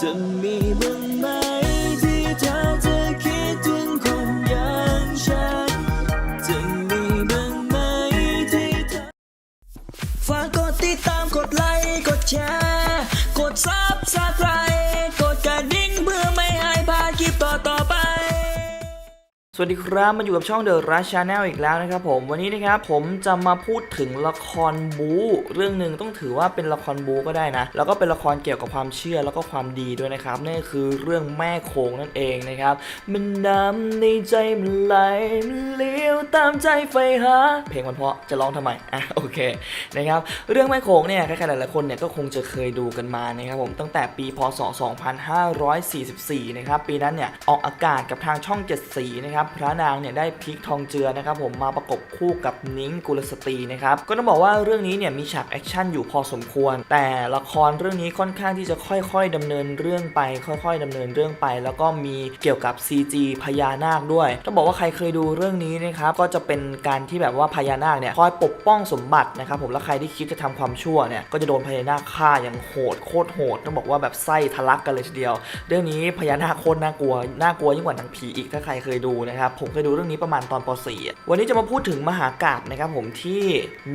จะมีบ้างไหม สวัสดีครับมาอยู่กับช่อง The Rush Channel อีกแล้วนะครับผมวันนี้นะครับผมจะมาพูดถึงละครบูเรื่องหนึ่งต้องถือว่าเป็นละครบูก็ได้นะ แล้วก็เป็นละครเกี่ยวกับความเชื่อแล้วก็ความดีด้วยนะครับนั่นคือเรื่องแม่โขงนั่นเองนะครับมันดำในใจมันไหลมันเลี้ยวตามใจไฟหาเพลงมันเพราะจะร้องทำไมอะโอเคนะครับเรื่องแม่โขงเนี่ยใครๆหลายๆคนเนี่ยก็คงจะเคยดูกันมานะครับผมตั้งแต่ปีพศ 2544 นะครับปีนั้นเนี่ยออกอากาศกับทางช่องเจ็ดสีนะครับพระนางเนี่ยได้พลิกทองเจือนะครับผมมาประกบคู่กับนิ้งกุลสตรีนะครับก็ต้องบอกว่าเรื่องนี้เนี่ยมีฉากแอคชั่นอยู่พอสมควร แต่ละครเรื่องนี้ค่อนข้างที่จะค่อยๆดำเนินเรื่องไป ค่อย ๆดำเนินเรื่องไป แล้วก็มีเกี่ยวกับ CG พญานาคด้วยต้องบอกว่าใครเคยดูเรื่องนี้นะครับก็จะเป็นการที่แบบว่าพญานาคเนี่ยคอยปกป้องสมบัตินะครับผมแล้วใครที่คิดจะทำความชั่วเนี่ยก็จะโดนพญานาคฆ่าอย่างโหดโคตรโหดต้องบอกว่าแบบไส้ทะลักกันเลยทีเดียว เรื่องนี้พญานาคโคตรน่ากลัวน่ากลัวยิ่งกว่าหนังผีอีกถ้าใครเคยดูนะครับผมเคยดูเรื่องนี้ประมาณตอนป .4 อะวันนี้จะมาพูดถึงมหากาบนะครับผมที่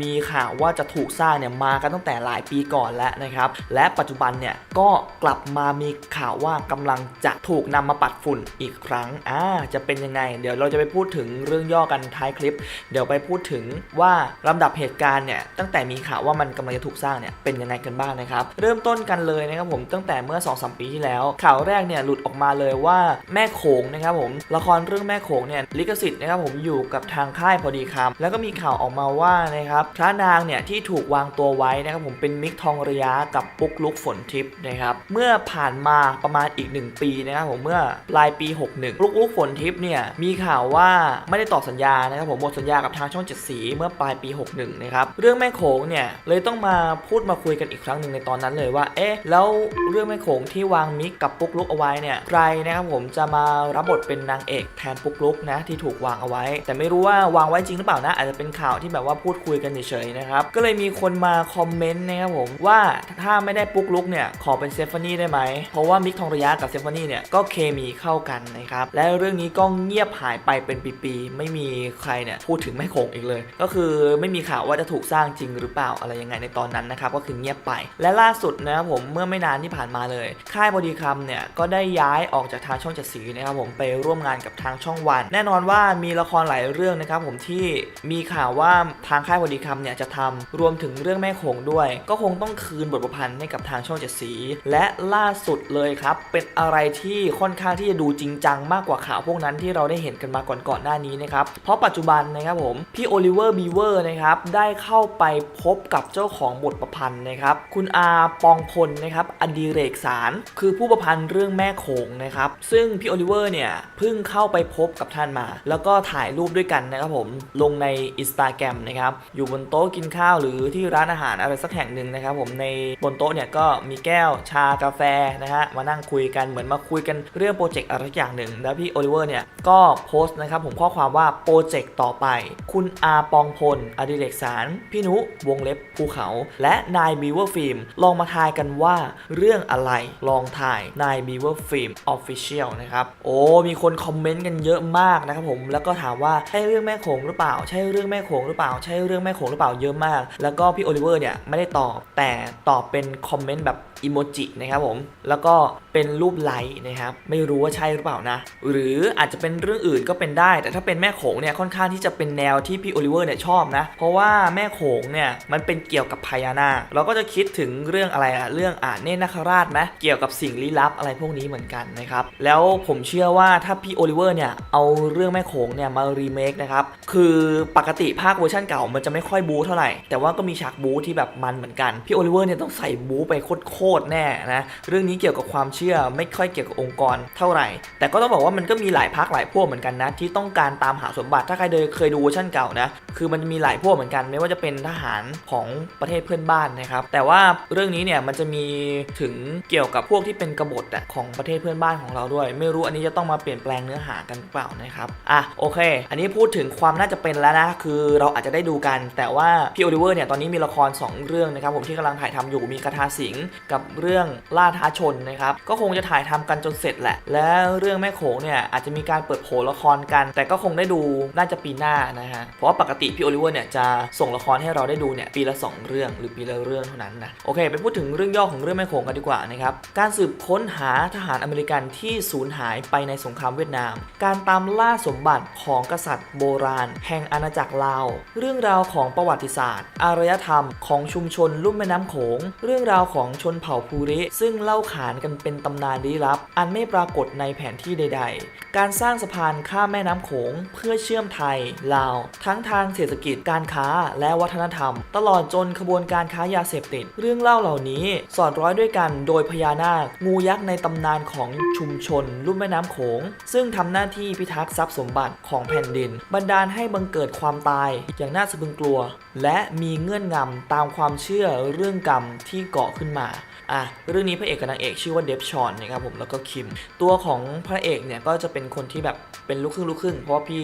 มีข่าวว่าจะถูกสร้างเนี่ยมากันตั้งแต่หลายปีก่อนแล้วนะครับและปัจจุบันเนี่ยก็กลับมามีข่าวว่ากำลังจะถูกนำมาปัดฝุ่นอีกครั้งอ่าจะเป็นยังไง เดี๋ยวเราจะไปพูดถึงเรื่องย่อกันท้ายคลิป เดี๋ยวไปพูดถึงว่าลำดับเหตุการณ์เนี่ยตั้งแต่มีข่าวว่ามันกำลังจะถูกสร้างเนี่ยเป็นยังไงกันบ้างนะครับเริ่มต้นกันเลยนะครับผมตั้งแต่เมื่อ2อสปีที่แล้ว ข่าวแรกเนี่ยหลุดออกมาเลยว่าแม่โขงนะครับผมละครเรื่องแม่โขงเนี่ยลิขสิทธิ์นะครับผมอยู่กับทางค่ายพอดีครับแล้วก็มีข่าวออกมาว่านะครับพระนางเนี่ยที่ถูกวางตัวไว้นะครับผมเป็นมิกทองระยะกับปุ๊กลุกฝนทิพย์นะครับเมื่อผ่านมาประมาณอีก 1 ปีนะครับผมเมื่อปลายปี 61ปุ๊กลุกฝนทิพย์เนี่ยมีข่าวว่าไม่ได้ต่อสัญญานะครับผมหมดสัญญากับทางช่องเจ็ดสีเมื่อปลายปี 61นะครับเรื่องแม่โขงเนี่ยเลยต้องมาพูดมาคุยกันอีกครั้งหนึ่งในตอนนั้นเลยว่าเอ๊ะแล้วเรื่องแม่โขงที่วางมิกกับปุ๊กลุกเอาไว้เนี่ยใครนะครับผมจะมารับบทเป็นนางเอกแทนปุ๊กลุกนะที่ถูกวางเอาไว้ แต่ไม่รู้ว่าวางไว้จริงหรือเปล่านะ อาจจะเป็นข่าวที่แบบว่าพูดคุยกันเฉยๆนะครับก็เลยมีคนมาคอมเมนต์นะครับผมว่าถ้าไม่ได้ปุ๊กลุกเนี่ยขอเป็นเซฟานี่ได้ไหมเพราะว่ามิกทองระยะกับเซฟานี่เนี่ยก็เคมีเข้ากันนะครับและเรื่องนี้ก็เงียบหายไปเป็นปีๆไม่มีใครเนี่ยพูดถึงแม่โขงอีกเลย ก็คือไม่มีข่าวว่าจะถูกสร้างจริงหรือเปล่าอะไรยังไงในตอนนั้นนะครับก็คือเงียบไป และล่าสุดนะครับผมเมื่อไม่นานที่ผ่านมาเลย ค่ายบอดีคำเนี่ยก็ได้ย้ายออกจากทางช่องจ็ดสีนะครับผมไปร่วมงานกับทางช่องวัน แน่นอนว่ามีละครหลายเรื่องนะครับผมที่มีข่าวว่าทางค่ายบอดีคำเนี่ยจะทำรวมถึงเรื่องแม่โขงด้วย ก็คงต้องคืนบทประพันธ์ให้กับทางช่องเจ็ดสี และล่าสุดเลยครับเป็นอะไรที่ค่อนข้างที่จะดูจริงจังมากกว่าข่าวพวกนั้นที่เราได้เห็นกันมาก่อนก่อนๆหน้านี้นะครับเพราะปัจจุบันนะครับผมพี่โอลิเวอร์บีเวอร์นะครับได้เข้าไปพบกับเจ้าของบทประพันธ์นะครับคุณอาปองพลนะครับอดีเรกสาร คือผู้ประพันธ์เรื่องแม่โขงนะครับซึ่งพี่โอลิเวอร์เนี่ยเพิ่งเข้าไปพบกับท่านมา แล้วก็ถ่ายรูปด้วยกันนะครับผมลงในอินสตาแกรมนะครับอยู่บนโต๊ะกินข้าวหรือที่ร้านอาหารอะไรสักแห่งหนึ่งนะครับผมในบนโต๊ะเนี่ยก็มีแก้วชากาแฟนะฮะมานั่งคุยกันเหมือนมาคุยกันเรื่องโปรเจกต์อะไรสักอย่างหนึ่ง แล้วพี่โอลิเวอร์เนี่ยก็โพสต์นะครับผมข้อความว่าโปรเจกต์ต่อไป คุณอาปองพลอดิเรกสารพี่นุวงเล็บภูเขา และนายบีเวอร์ฟิล์มลองมาทายกันว่าเรื่องอะไรลองถ่ายนายบีเวอร์ฟิล์มออฟฟิเชียลนะครับโอ้มีคนคอมเมนต์กันเยอะมากนะครับผมแล้วก็ถามว่าใช่เรื่องแม่โขงหรือเปล่า ใช่เรื่องแม่โขงหรือเปล่า ใช่เรื่องแม่โขงหรือเปล่าเยอะมาก แล้วก็พี่โอลิเวอร์เนี่ยไม่ได้ตอบแต่ตอบเป็นคอมเมนต์แบบอิโมจินะครับผมแล้วก็ เป็นรูปไลค์นะครับ ไม่รู้ว่าใช่หรือเปล่านะ หรืออาจจะเป็นเรื่องอื่นก็เป็นได้ แต่ถ้าเป็นแม่โขงเนี่ยค่อนข้างที่จะเป็นแนวที่พี่โอลิเวอร์เนี่ยชอบนะ เพราะว่าแม่โขงเนี่ยมันเป็นเกี่ยวกับพญานาคเราก็จะคิดถึงเรื่องอะไรอะเรื่องอ่านเนตรนาคราชไหมเกี่ยวกับสิ่งลี้ลับอะไรพวกนี้เหมือนกันนะครับ แล้วผมเชื่อว่าถ้าพี่โอลิเวอร์เนี่ยเอาเรื่องแม่โขงเนี่ยมารีเมคนะครับ คือปกติภาคเวอร์ชันเก่ามันจะไม่ค่อยบู๊เท่าไหร่ แต่ว่าก็มีฉากบู๊ที่แบบมันเหมือนกัน พี่โอลิเวอร์เนี่ยต้องใส่บู๊ไปโคตรๆแน่นะ เรื่องนี้เกี่ยวกับความเชื่อไม่ค่อยเกี่ยวกับองค์กรเท่าไหร่ แต่ก็ต้องบอกว่ามันก็มีหลายพักหลายพวกเหมือนกันนะ ที่ต้องการตามหาสมบัติถ้าใครเคยดูเวอร์ชันเก่านะคือมันจะมีหลายพวกเหมือนกัน ไม่ว่าจะเป็นทหารของประเทศเพื่อนบ้านนะครับแต่ว่าเรื่องนี้เนี่ยมันจะมีถึงเกี่ยวกับพวกที่เป็นกบฏอะของประเทศเพื่อนบ้านของเราด้วย ไม่รู้อันนี้จะต้องมาเปลี่ยนแปลงเนื้อหากันหรือเปล่านะครับอะโอเค อันนี้พูดถึงความน่าจะเป็นแล้วนะคือเราอาจจะได้ดูกัน แต่ว่าพี่โอลิเวอร์เนี่ยตอนนี้มีละคร 2 เรื่องนะครับผมที่กำลังถ่ายทำอยู่มีคาถาสิงกับเรื่องล่าท้าชนนะครับกก็คงจะถ่ายทำกันจนเสร็จแหละ และเรื่องแม่โขงเนี่ยอาจจะมีการเปิดโผละครกัน แต่ก็คงได้ดูน่าจะปีหน้านะฮะ เพราะว่าปกติพี่โอลิเวอร์เนี่ยจะส่งละครให้เราได้ดูเนี่ยปีละ 2 เรื่องหรือปีละเรื่องเท่านั้นนะ โอเค ไปพูดถึงเรื่องย่อของเรื่องแม่โขงกันดีกว่านะครับ การสืบค้นหาทหารอเมริกันที่สูญหายไปในสงครามเวียดนาม การตามล่าสมบัติของกษัตริย์โบราณ แห่งอาณาจักรลาว เรื่องราวของประวัติศาสตร์ อารยธรรมของชุมชนลุ่มแม่น้ำโขง เรื่องราวของชนเผ่าภูริซึ่งเล่าขานกันเป็นตำนานลี้ลับ อันไม่ปรากฏในแผนที่ใด ๆ การสร้างสะพานข้ามแม่น้ำโขง เพื่อเชื่อมไทย ลาว ทั้งทางเศรษฐกิจการค้าและวัฒนธรรม ตลอดจนขบวนการค้ายาเสพติด เรื่องเล่าเหล่านี้สอดร้อยด้วยกันโดยพญานาค งูยักษ์ในตำนานของชุมชนลุ่มแม่น้ำโขง ซึ่งทำหน้าที่พิทักษ์ทรัพย์สมบัติของแผ่นดิน บันดาลให้บังเกิดความตายอย่างน่าสะพรึงกลัว และมีเงื่อนงำตามความเชื่อเรื่องกรรมที่เกาะขึ้นมา อะ เรื่องนี้พระเอกกับนางเอกชื่อว่าเดฟชชอนนะครับผมแล้วก็คิม ตัวของพระเอกเนี่ยก็จะเป็นคนที่แบบเป็นลูกครึ่งลูกครึ่งเพราะว่าพี่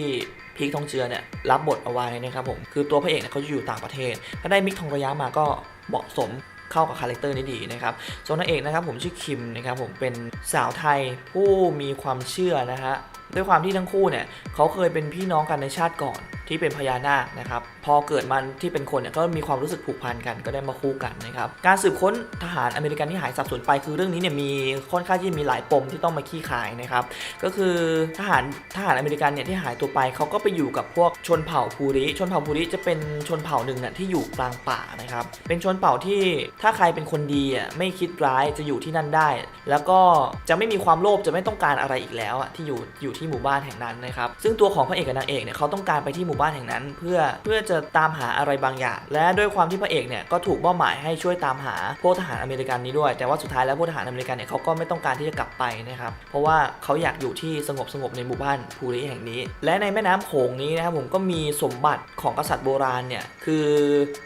พีคทองเจือเนี่ยรับบทเอาไว้นะครับผมคือตัวพระเอกเนี่ยเขาจะอยู่ต่างประเทศ ถ้าได้มิกทองระยะมาก็เหมาะสมเข้ากับคาแรคเตอร์นี้ดีนะครับส่วนนางเอกนะครับผมชื่อคิมนะครับผมเป็นสาวไทยผู้มีความเชื่อนะฮะ ด้วยความที่ทั้งคู่เนี่ยเขาเคยเป็นพี่น้องกันในชาติก่อนที่เป็นพญานาคนะครับพอเกิดมันที่เป็นคนเนี่ยก็มีความรู้สึกผูกพันกันก็ได้มาคู่กันนะครับการสืบค้นทหารอเมริกันที่หายสับสนไปคือเรื่องนี้เนี่ยมีค่อนข้างที่จะมีหลายปมที่ต้องมาขี้ขายนะครับก็คือทหารทหารอเมริกันเนี่ยที่หายตัวไปเขาก็ไปอยู่กับพวกชนเผ่าภูริชนเผ่าภูริจะเป็นชนเผ่าหนึ่งน่ะที่อยู่กลางป่านะครับเป็นชนเผ่าที่ถ้าใครเป็นคนดีอะไม่คิดร้ายจะอยู่ที่นั่นได้ แล้วก็จะไม่มีความโลภจะไม่ต้องการอะไรอีกแล้วอะที่อยู่อยู่ที่หมู่บ้านแห่งนั้นนะครับซึ่งตัวของพระเอกกับนางเอกเนี่ยเขาต้องการไปที่หมู่บ้านแห่งนั้น เพื่อเพื่อจะตามหาอะไรบางอย่าง และด้วยความที่พระเอกเนี่ยก็ถูกมอบหมายให้ช่วยตามหาพวกทหารอเมริกันนี้ด้วย แต่ว่าสุดท้ายแล้วพวกทหารอเมริกันเนี่ยเขาก็ไม่ต้องการที่จะกลับไปนะครับเพราะว่าเขาอยากอยู่ที่สงบสงบในหมู่บ้านภูริแห่งนี้ และในแม่น้ำโขงนี้นะครับผมก็มีสมบัติของกษัตริย์โบราณเนี่ยคือ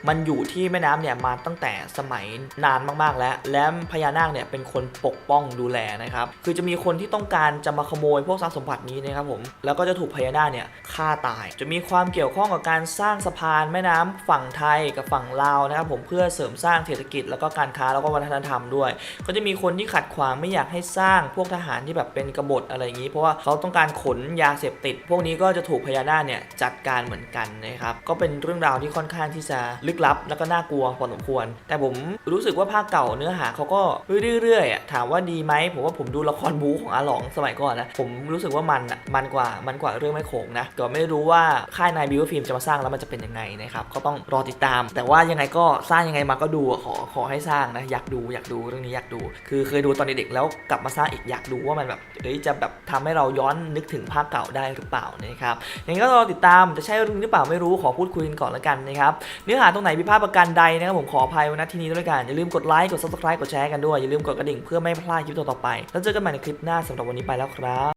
มันอยู่ที่แม่น้ำเนี่ยมาตั้งแต่สมัยนานมากๆแล้ว และพญานาคเนี่ยเป็นคนปกป้องดูแลนะครับคือจะมีคนที่ต้องการจะมาขโมยพวกทรัพย์สมบัตินี้นะครับผมแล้วก็จะถูกพญานาคเนี่ยฆ่าตาย จะมีความเกี่ยวข้องกับการสร้างสะพานแม่น้ำฝั่งไทยกับฝั่งลาวนะครับผมเพื่อเสริมสร้างเศรษฐกิจแล้วก็การค้าแล้วก็วัฒนธรรมด้วย ก็จะมีคนที่ขัดขวางไม่อยากให้สร้างพวกทหารที่แบบเป็นกบฏอะไรอย่างนี้ เพราะว่าเขาต้องการขนยาเสพติด พวกนี้ก็จะถูกพญานาคเนี่ยจัดการเหมือนกันนะครับก็เป็นเรื่องราวที่ค่อนข้างที่จะลึกลับ แล้วก็น่ากลัวพอสมควร แต่ผมรู้สึกว่าภาคเก่าเนื้อหาเขาก็เรื่อยๆถามว่าดีไหมผมว่าผมดูละครบู๊ของอาหลองสมัยก่อนนะผมรู้สึกว่ามันอะมันกว่ามันกว่าเรื่องไม่โขงนะก็ไม่รู้ว่าค่ายนายบิวฟิล์มจะมาสร้างแล้วมันจะเป็นยังไงนะครับก็ต้องรอติดตาม แต่ว่ายังไงก็สร้างยังไงมาก็ดูขอขอให้สร้างนะอยากดูอยากดูเรื่องนี้อยากดู คือเคยดูตอนเด็กๆแล้วกลับมาสร้างอีกอยากดูว่ามันแบบเอ้ยจะแบบทำให้เราย้อนนึกถึงภาคเก่าได้หรือเปล่านะครับยังไงก็รอติดตามจะใช่เรื่องหรือเปล่าไม่รู้ขอพูดคุยกันก่อนละกันนะครับเนื้อหาตรงไหนพิพาทประการใดนะครับผมขออภัยไว้ณที่นี้ด้วยกันอย่าลืมกดไลค์กด subscribe กดแชร์กันด้วยอย่าลืมกดกระดิ่งเพื่อไม่พลาดคลิปต่อๆไป แล้วเจอกันใหม่ในคลิปหน้าสำหรับวันนี้ไปแล้วครับ